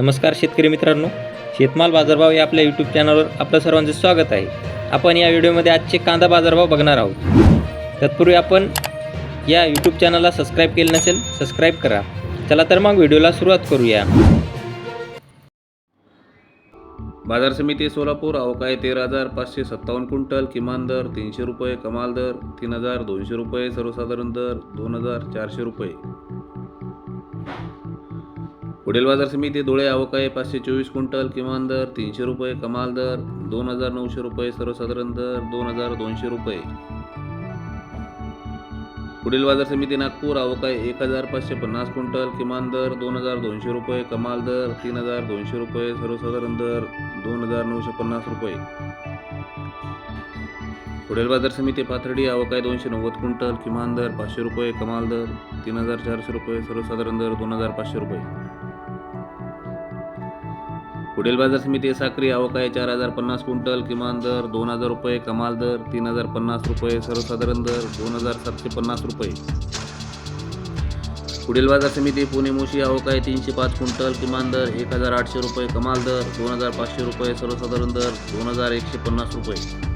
नमस्कार शेतकरी मित्रांनो शेतमाल बाजारभाव या आपल्या यूट्यूब चॅनलवर आपलं सर्वांचं स्वागत आहे. आपण या व्हिडिओमध्ये आजचे कांदा बाजारभाव बघणार आहोत. तत्पूर्वी आपण या यूट्यूब चॅनलला सबस्क्राईब केलं नसेल सबस्क्राईब करा. चला तर मग व्हिडिओला सुरुवात करूया. बाजार समिती सोलापूर अवकाय तेरा हजार पाचशे सत्तावन्न क्विंटल किमान दर तीनशे रुपये कमाल दर तीन हजार दोनशे रुपये सर्वसाधारण दर दोन हजार चारशे रुपये. पुढील बाजार समिती धुळे आहे पाचशे चोवीस क्विंटल किमान दर तीनशे रुपये कमाल दर दोन हजार नऊशे रुपये सर्वसाधारण दर दोन हजार दोनशे रुपये. पुढील बाजार समिती नागपूर अवकाय एक हजार पाचशे पन्नास क्विंटल किमान दर दोन हजार दोनशे रुपये कमाल दर तीन हजार दोनशे रुपये सर्वसाधारण दर दोन हजार नऊशे पन्नास रुपये. पुढील बाजार समिती पाथर्डी अवकाय दोनशे नव्वद क्विंटल किमान दर पाचशे रुपये कमाल दर तीन हजार चारशे रुपये सर्वसाधारण दर दोन हजार पाचशे रुपये. पुढील बाजार समिती साखरी अवकाय चार हजार पन्नास क्विंटल किमान दर दोन हजार रुपये कमाल दर तीन हजार पन्नास रुपये सर्वसाधारण दर दोन हजार सातशे पन्नास रुपये. पुढील बाजार समिती पुणे मोशी अवकाय तीनशे पाच क्विंटल किमान दर एक हजार आठशे रुपये कमाल दर दोन हजार पाचशे रुपये सर्वसाधारण दर दोन हजार एकशे पन्नास रुपये.